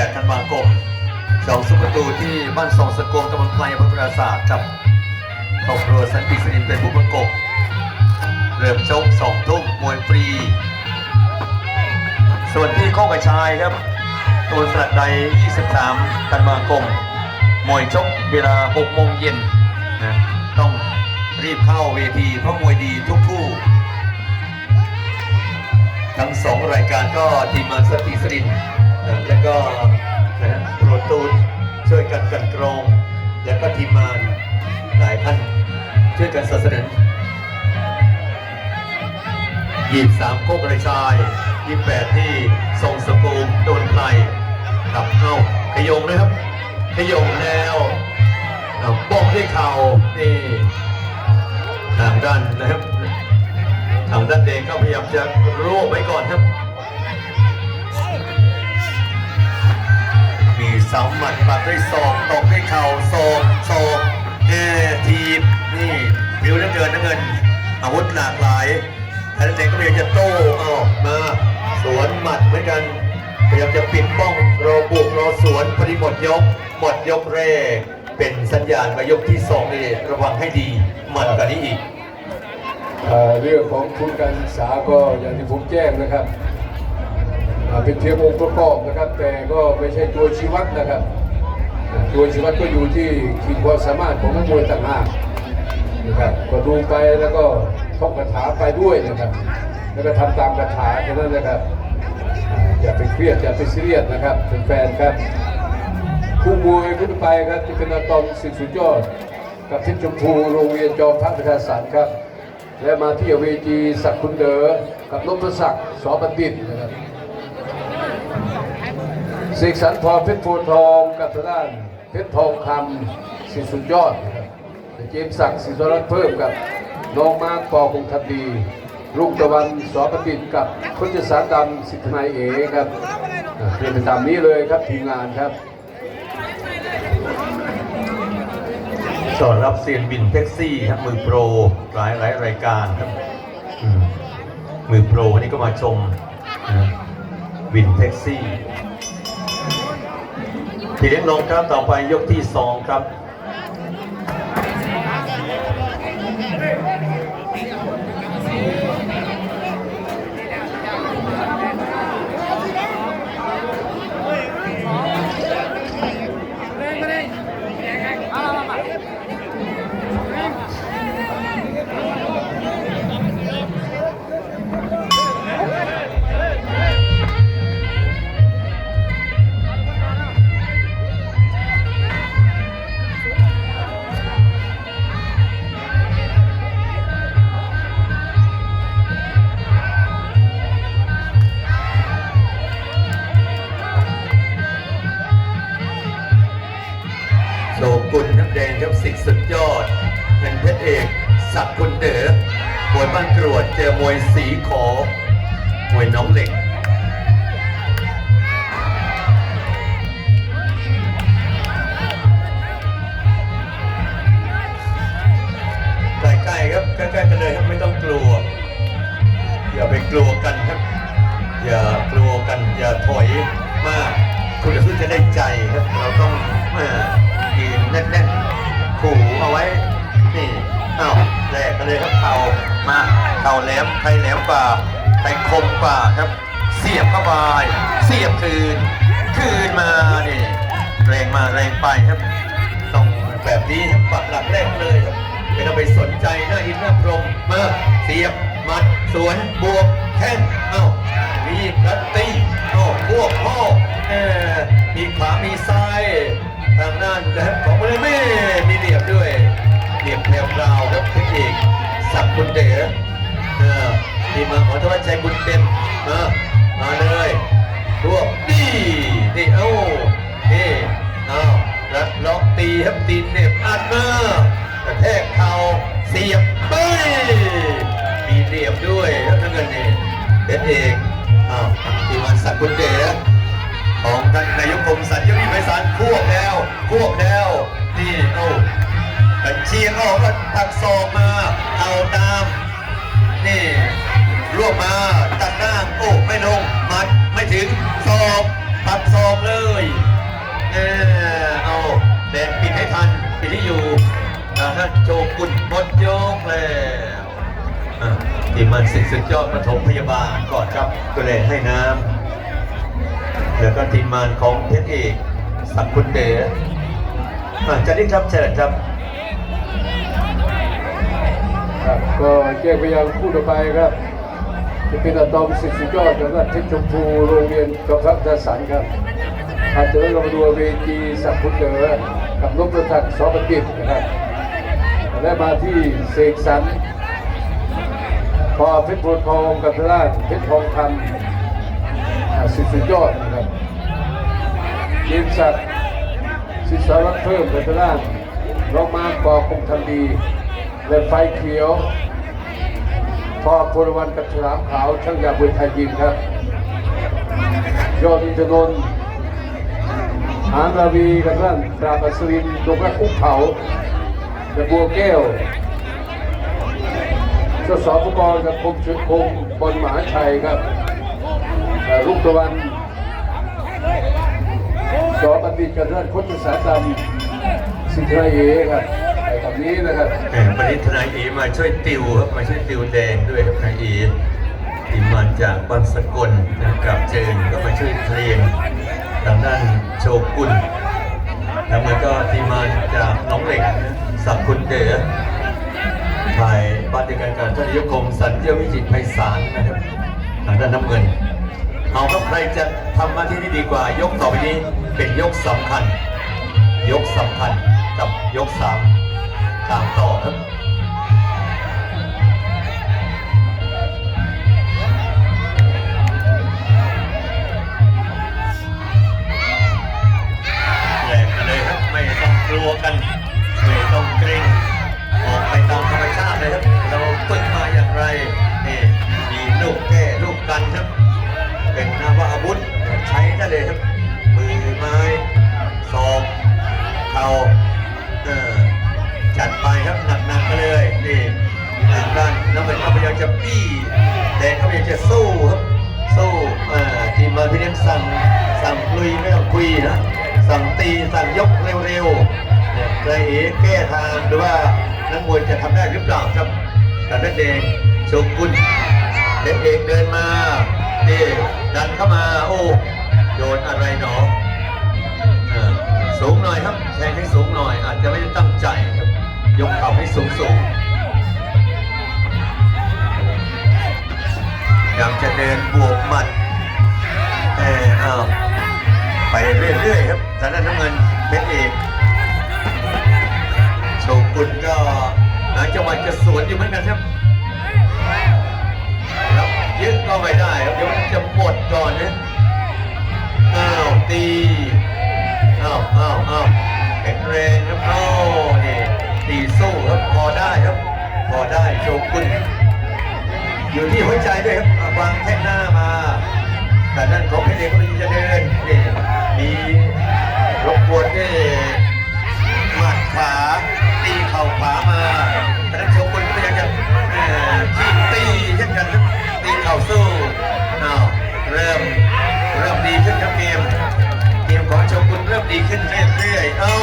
28ธันวาคมสองสุประตูที่บ้านสองสกงตำบลไพรอำเภอปราสาทกับครอบครัวสันติสนิมเป็นผู้ประกบเริ่มชกสองทุ่มมวยฟรี ส่วนที่โคกกระชายครับตัวสลัดใด 23 ธันวาคมมวยชกเวลา6โมงเย็นนะต้องรีบเข้าเวทีเพราะมวยดีทุกคู่ ทั้งสองรายการก็ทีมงานสติสริน แล้วก็ ยี่สามโคกระชายยี่แปดที่ทรงสกูมโดนไพรกับเอาขยงนะครับ ขยงแล้วเอาป้องด้วยเข่านี่ทางด้านนะครับทางด้านเดงก็พยายามจะรวบไว้ก่อนครับ มีสาหมัดปัดด้วยศอกตอกด้วยเข่าศอกศอกเอทีบนี่ริ้วเหลือเกินนะเงินอาวุธหลากหลาย ทางด้นเดงก็พยายามจะโต้ออกมา สวนหมัดเหมือนกันพยายามจะปิดป้องรอบวกรอสวนพอดีหมดยก หมดยกแรก เป็นสัญญาณมายกที่สองนี่ระวังให้ดีมันกว่านี้อีกเอ่อเรื่องของทุนการศึกษาก็อย่างที่ผมแจ้งนะครับอ่าเป็นเพียงองค์ประกอบนะครับ แต่ก็ไม่ใช่ตัวชี้วัดนะครับอ่าตัวชี้วัดก็อยู่ที่ขีดความสามารถของนักมวยต่างหากนะครับก็ดูไปแล้วก็ ท่องคาถาไปด้วยนะครับแล้วก็ทำตามคาถาแค่นั้นนะครับ อย่าไปเครียดอย่าไปซีเรียสนะครับแฟนๆครับคู่มวยคู่ไปครับที่เป็นอาตอมสิทธิสุดยอด กับทิศชมพูโรงเรียนจอมพระประชาสรรค์ครับ และมาที่เวทีศักดิ์คุณเดอกับนพศักดิ์สอบัณฑิตนะครับเสกสรรพรเพชรโพทองกับทางด้านเพชรทองคำสิทธิสุดยอดนะครับเจมส์ศักดิ์สิทธิรัตน์เพิ่มกับ น้องมาร์คปอคงทันดีลุงตะวันสอบัณฑิตกับพจสารดำสิทธนายเอครับเป็นไปตามนี้เลยครับทีมงานครับต้อนรับเซียนบินแท็กซี่ครับมือโปรหลายหลายรายการครับมือโปรวันนี้ก็มาชมนะบินแท็กซี่พี่เลี้ยงลงครับต่อไปยกที่สองครับ ยอดเป็นเพชรเอกศักดิ์คุณเด๋อมวยบ้านกรวดเจอมวยสีขอมวยน้องเหล็กใกล้ๆครับใกล้ๆกันเลยครับไม่ต้องกลัว อย่าไปกลัวกันครับ อย่ากลัวกันอย่าถอยมาก คุณจะสู้จะได้ใจครับ เราต้องมายืนแน่น มาเข่าแหลมใครแหลมกว่าใครคมกว่าครับ เสียบเข้าไปเสียบคืน คืนมาเนี่แรงมาแรงไปครับต้องแบบนี้ครับปักหลักแรกเลยครับไม่ต้องไปสนใจหน้าอินหน้าพรมมาเสียบมัดสวนบวกแข้งเอ้ามีรัตตีเอ้าพวกพ่อมีขวามีซ้ายทางด้านนะ บคุณเด๋อเออทีมมาขอทวัชชัยบุญเต็มมามาเลยรวบนี่นี่เอ้านี่เอาแล้วล็อกตีครับตีเน็บอัดมากระแทกเข่าเสียบเฮ้ยมีเหลี่ยมด้วยครับนั่นกันนี่เป็นเองอ้าวทีมันสักดิ์คุณเดชของท่านนายกคมสันยมีไพศาลควบแล้วควบแล้วนี่เอ้ากันเชียงออกก็ตักศอกมา ถึงศอกปัดซองเลยเออเอาแดงปิดให้ทันปิดที่อยู่นะฮะโจกุนหมดยกแล้วทีมันสิทธิ์สุดยอดปฐมพยาบาลก่อนครับตัวแดงให้น้ำแล้วก็ทีมงานของเพชรเอกสักคุณเดชอะจะได้ครับเชิญครับครับก็แจ้งไปยังคู่ต่อไปครับ จะเป็นอะตอมสิทธิ์สุดยอดจากนักเทคชมพูโรงเรียนจอมทัพดาสันครับอาจจะได้เรามาดูเวทีสักพุทธเดอกับนพประทักษ์สอบัณฑิตนะครับและมาที่เสกสรรพอเพชรโพทองกับทางด้านเพชรทองคำสิทธิ์สุดยอดนะครับเกียรติศักดิ์ศิษย์สารวัตรเพิ่มกับทางด้านรองมาปอคงทำดีและไฟเขียว พอพลวันกับฉลามขาวช่างยาบุญไทยยิมครับยอดอินทนนท์หานราวีกับท่านปราบอัศวินดงรักอุ้งเขาและบัวแก้วเจ้าสอผู้กรกับคมชุดคมบอลหมาชัยครับลูกตะวันสอบัณฑิตกับท่านโคชสาดำสิทธาเยครับ บนี้นะครับแหมวันนี้ทนายเอมาช่วยติวครับมาช่วยติวแดงด้วยครับทนายเอทีมงานจากบางสกลนะครับเจิญก็มาช่วยเทรนทางด้านโชกุนแล้วมันก็ทีมงานจากน้องเหล็กสักคุณเดชถ่ายบ้านเดียวกันกับท่านนายกคมสันเจียววิจิตรไพศาลนะครับทางด้านน้ำเงินเอาครับใครจะทำหน้าที่ที่ดีกว่ายกต่อไปนี้เป็นยกสำคัญ ยกสำคัญกับยกสาม ตามต่อครับแหลกกันเลยครับ ไม่ต้องกลัวกัน ไม่ต้องเกรงออกไปตามธรรมชาติเลยครับ เราฝึกมาอย่างไรนี่มีลูกแก้ลูกกันครับ เป็นนาวาอาวุธใช้ได้เลยครับ มือไม้ศอกเข่า เงินเขาพยายามจะปี้แดงเขาพยายามจะสู้ครับสู้ทีมมาพี่เลี้ยงสั่งสั่งลุยไม่ต้องคุยนะสั่งตีสั่งยกเร็วๆเลยใจเอ๋แก้ทางหรือว่านักมวยจะทำได้หรือเปล่าครับแต่นั่นเองโชกุนเด็กเอกเดินมานี่ดันเข้ามาโอ้โดนอะไรหนอเออสูงหน่อยครับแทงให้สูงหน่อย อาจจะไม่ได้ตั้งใจครับยกเข่าให้สูงสูง ยากจะเดินบวกหมัดเออเอาไปเรื่อยๆครับทางด้านน้ำเงินเพชรเอกโชกุนก็หาจังหวะจะสวนอยู่เหมือนกันครับครับยึดก็ไม่ได้ครับเดี๋ยวมันจะหมดก่อนนะอ้าวตีอ้าวอ้าวอ้าวแข็งแรงครับโอ้นี่ตีสู้ครับพอได้ครับพอได้โชกุน อยู่ที่หัวใจด้วยครับวางแท่งหน้ามาแต่นั่นของเพชรเอกก็จะเดินนี่มีรบกวนด้วยหมัดขวาตีเข่าขวามาแต่นั้นโชกุนก็พยายามจะทีตีเช่นกันตีเข่าสู้อ้าวเริ่มเริ่มดีขึ้นครับเกมเกมของโชกุนเริ่มดีขึ้นเรื่อยๆเอ้า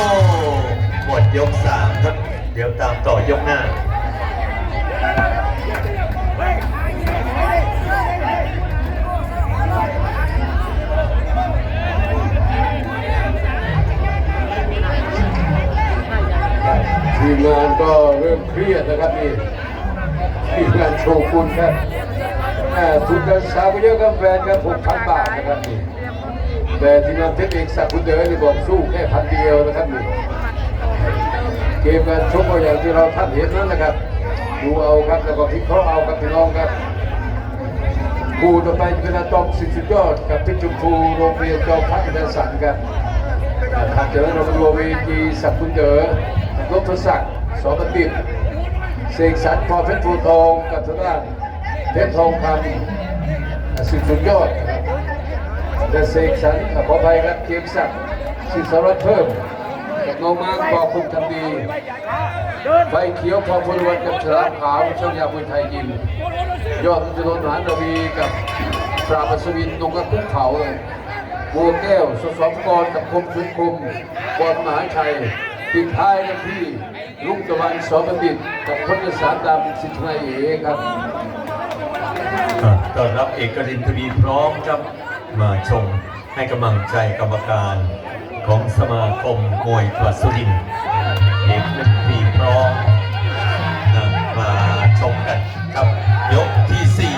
หมดยกสามครับเดี๋ยวตามต่อยกหน้า ทีมงานก็เริ่มเครียดนะครับนี่ทีมงานโชกุนครับแม่ทุนการศึกษาก็เยอะครับแฟนครับผมพันบาทนะครับนี่แต่ทีมงานเทคนิคสักคุณเดอนี่บอกสู้แค่พันเดียวนะครับนี่เกมการชกก็อย่างที่เราท่านเห็นนั่นแหละครับดูเอาครับแล้วก็พิเคราะห์เอาครับพี่น้องครับคู่ต่อไปเป็นอาตอมสิทธิ์สุดยอดกับพิจุภูโรงเรียนจอมพัฒน์อินสันครับทางเจริญรมรัวเวทีสักคุณเดอ รบศักดิ์สอบัณฑิตเสกสรรพอเพชรภูทองกับทางด้านเพชรทองคำสิบสุดยอดนะครับและเสกสรรขออภัยครับเกียรติศักดิ์สิสารวัตรเพิ่มกับน้องมาร์คปอคุมทำดีไฟเขียวพอพลวันกับฉลามขาวช่างยาบุญไทยยิมยอดจุลนหานรวีกับปราบอัศวินนงกระคุกเขาเลยบัวแก้วสสมกรกับคมชุนคมบอลมหาชัย ปิดท้ายกันที่ลุงตะวันสอประดิษฐ์กับพจสารดำสิทธิ์นายเอครับต้อนรับเอกรินทวีพร้อมครับมาชมให้กำลังใจกรรมการของสมาคมมวยกระสุรินเอกรินทวีพร้อมมาชมกันครับยกที่สี่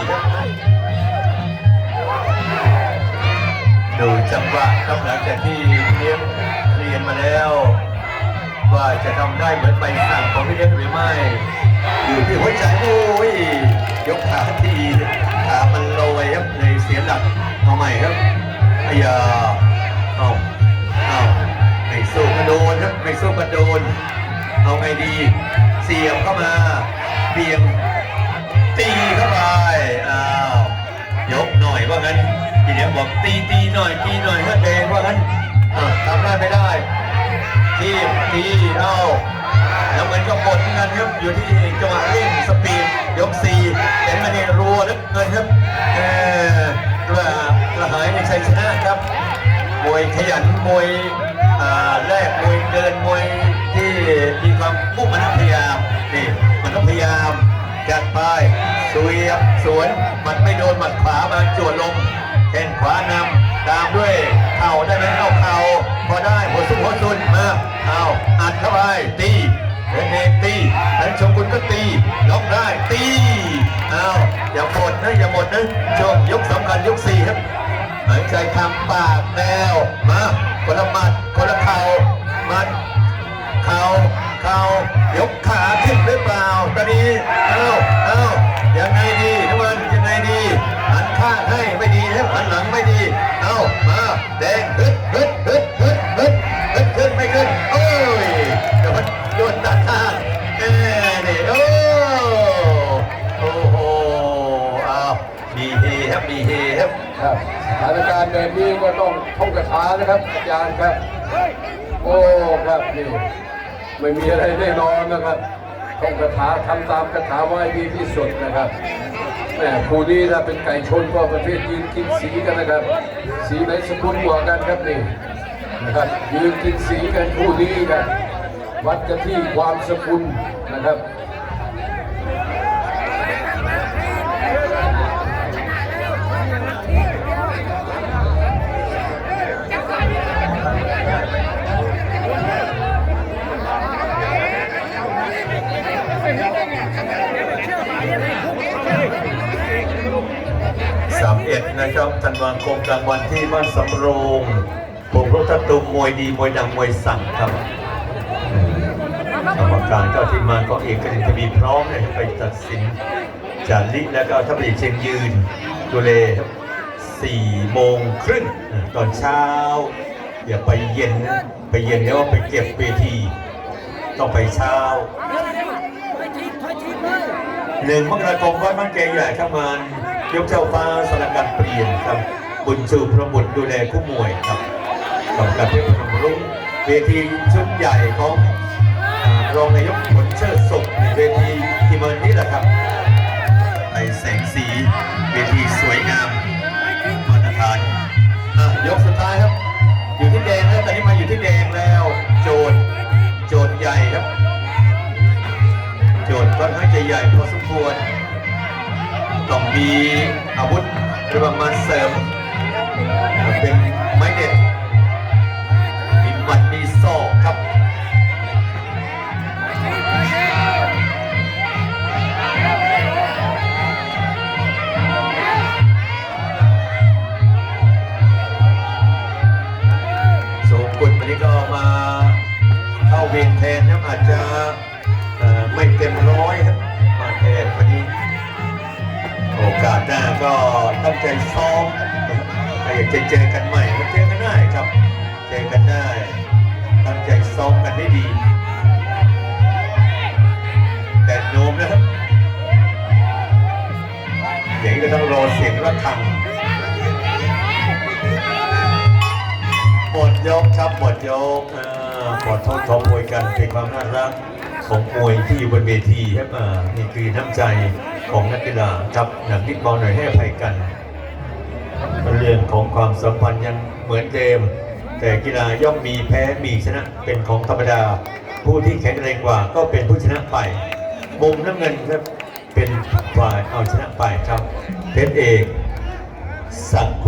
ดูจังหวะครับหลังจากที่เลี้ยงเรียนมาแล้ว ว่าจะทำได้เหมือนใบสั่งของพี่เลี้ยงหรือไม่อยู่ที่หัวใจโอ้ยยกขาทีขามันโลยครับเลยเสียหลักเอาใหม่ครับอายาเอาเอาไม่สู้กระโดนครับไม่สู้กระโดนเอาไงดี เสียบเข้ามาเบี่ยงตีเข้าไปอ้าวยกหน่อยว่างั้นทีเดียวบอกตีตีหน่อยตีหน่อยเพื่อแดงว่างั้นทำได้ไม่ได้ ทีบทีเอาแล้วมันก็หมดเหมือนกันครับอยู่ที่จังหวะเร่งสปีดยกสี่แต่มันนี่รัวลึกเกินครับเออกระกระหายในชัยชนะครับมวยขยันมวยอ่าแรกมวยเดินมวยที่มีความมุ่งมั่นพยายามนี่มันต้องพยายามจัดไป สวยบสวนมันไม่โดนหมัดขวามาจวดลงแข้งขวานำตามด้วยเข่าได้ไหมเอาเข่าพอได้หัวซุ้มหัวซุนมาเอาอัดเข้าไปตีเป็นเอตีแล้ชมคุณก็ตีล็อกได้ตีเอาอย่าหมดนะอย่าหมดนะช่วงยกสำคัญยกสี่ครับหายใจทำปากแนวมาคนละหมัดคนละเข่ามัดเข่าเข่ายกขาขึ้นหรือเปล่าตอนนี้เอ้าเอ้า นะครับอาจารย์ครับ โอ้ครับนี่ไม่มีอะไรแน่นอนนะครับท่องคาถาทำตามคาถาไว้ดีที่สุดนะครับแหมคู่นี้ถ้าเป็นไก่ชนก็ประเภทยืนกินสีกันนะครับ สีไหนสกุลกว่ากันครับนี่นะครับยืนกินสีกันคู่นี้กันวัดกันที่ความสกุลนะครับ สามเอ็ดนะครับธันวาคมกลางวันที่บ้านสำโรงผมรถตุมมวยดีมวยดังมวยสั่งครับกรรมการเจ้าทีมานของเอกนินทวีพร้อมเลยไปตัดสินจาริและก็ทัพเอกเชียงยืนดูเลสี่โมงครึ่งตอนเช้า อย่าไปเย็นนะไปเย็นแล้วไปเก็บเวทีต้องไปเช้าหนึ่งมกราคมวัดบ้านแกใหญ่เข้ามา ยกเจ้าฟ้าสถานการเปลี่ยนครับ บุญชูพระบุตรดูแลคู่มวยครับกับการเพื่อพนมรุ้งเวทีชุดใหญ่ของรองนายกผลเชิดสุขในเวทีที่เมินนี้แหละครับไอแสงสีเวทีสวยงามมาตรฐานยกสุดท้ายครับ อยู่ที่แดงแล้วตอนนี้มาอยู่ที่แดงแล้ว โจทย์โจทย์ใหญ่ครับ โจทย์ค่อนข้างจะใหญ่พอสมควร มีอาวุธหรือว่ามาเสริม เป็นไม้เด็ดมีหมัดมีศอกครับโชกุนวันนี้ก็มาเข้าเวรแทนนะอาจจะ อกาสหน้าก็ตั้งใจซ้อมใครอยากจะเจอกันใหม่ก็เจอกันได้ครับ เจอกันได้ ตั้งใจซ้อมกันให้ดี แต่โนมนะครับเดี๋ยวก็ต้องรอเสียงระฆังหมดยกครับหมดยกอ่าขอโทษขอมวยกันเป็นความน่ารัก ของมวยที่อยู่บนเวทีครับนี่คือน้ำใจของนักกีฬาครับหนักนิดเบาหน่อยให้อภัยกันเรื่องของความสัมพันธ์ยังเหมือนเดิมแต่กีฬาย่อมมีแพ้มีชนะเป็นของธรรมดา ผู้ที่แข็งแรงกว่าก็เป็นผู้ชนะไป มุมน้ำเงินครับเป็นฝ่ายเอาชนะไปครับเพชรเอกสักคุณ